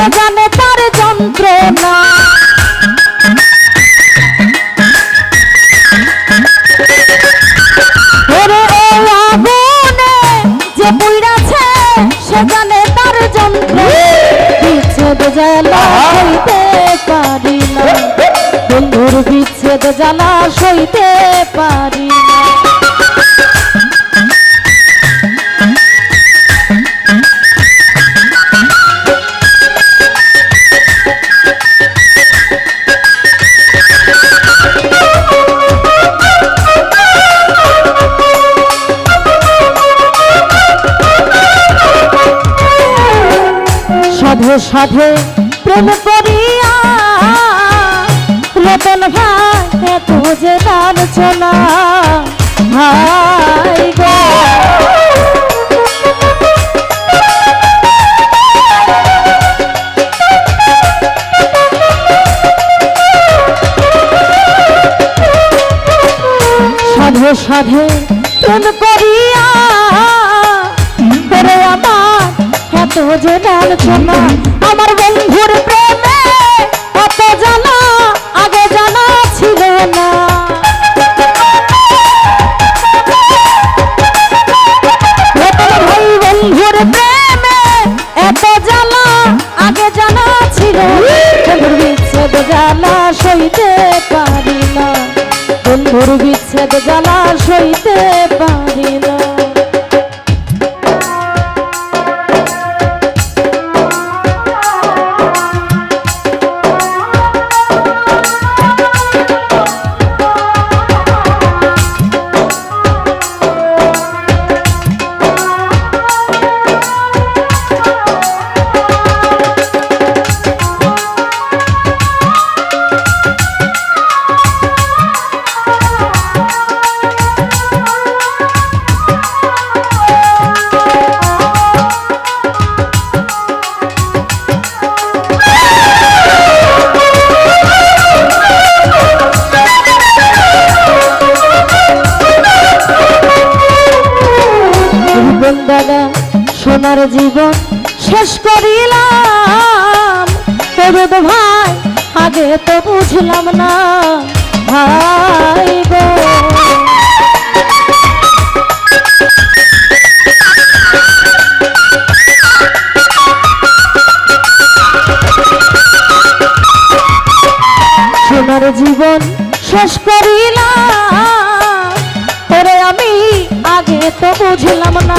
সে জানে তার যন্ত্রণা। জানে তার যন্ত্র বিচ্ছেদ জ্বালা পারি না। বন্ধুর বিচ্ছেদ জ্বালা সইতে পারি না। সাধে প্রেম করিয়া রতন ভাই এত যে লাঞ্ছনা ভাই গো। সাধে সাধে এত যে লাঞ্ছনা আমার বন্ধুর প্রেমে এত জানা, আগে জানা ছিল না। বন্ধুর প্রেমে এত জ্বালা আগে জানা ছিল বিচ্ছেদ জ্বালা সইতে পারি না। বন্ধুর বিচ্ছেদ জ্বালা সইতে সোনার জীবন শেষ করিলাম। করদ ভাই, আগে তো বুঝলাম না। ভাই সোনার জীবন শেষ করিলাম। ওরে আমি আগে তো বুঝলাম না।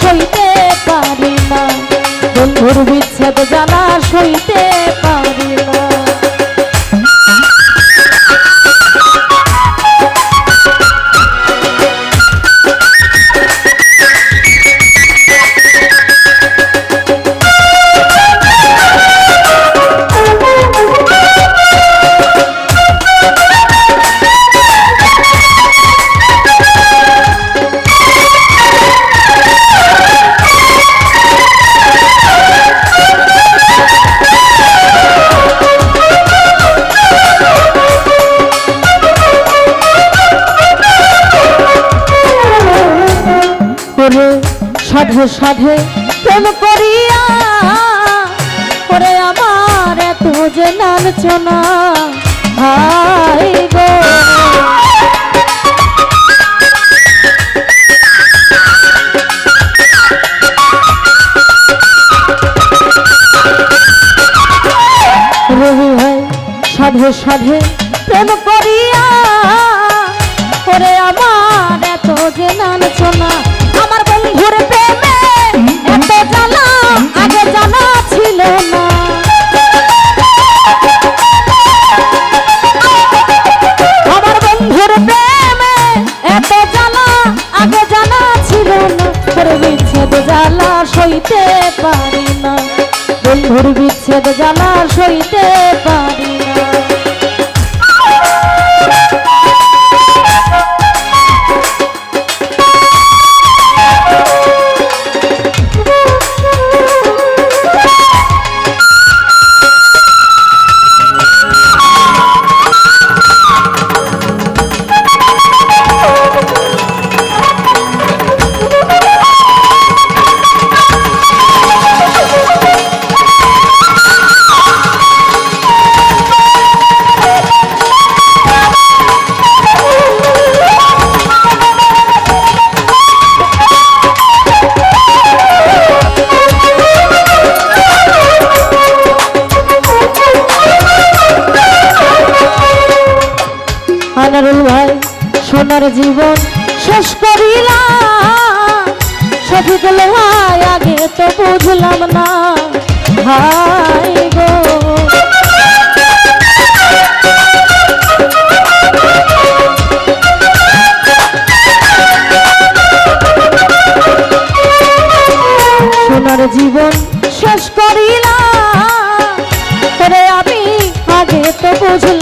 সইতে পারি না। বন্ধুর বি সাধে সাধে প্রেম করিয়া করে আমার এত যে লালচনা হাই গো। ভাই, সাধে সাধে প্রেম করিয়া করে আমার এত যে লালচনা সইতে পারি না। বন্ধুর বিচ্ছেদ জ্বালা সইতে পারি সোনার জীবন শেষ করিলাম। সঠিক ভাই আগে তো বুঝলাম না। ভাই গো। সোনার জীবন শেষ করিলাম। করে আমি আগে তো বুঝলাম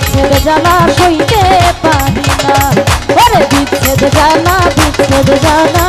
বিচ্ছেদ জানা সইতে পারি না। ওরে বিচ্ছেদ জানা বিচ্ছেদ জ্বালা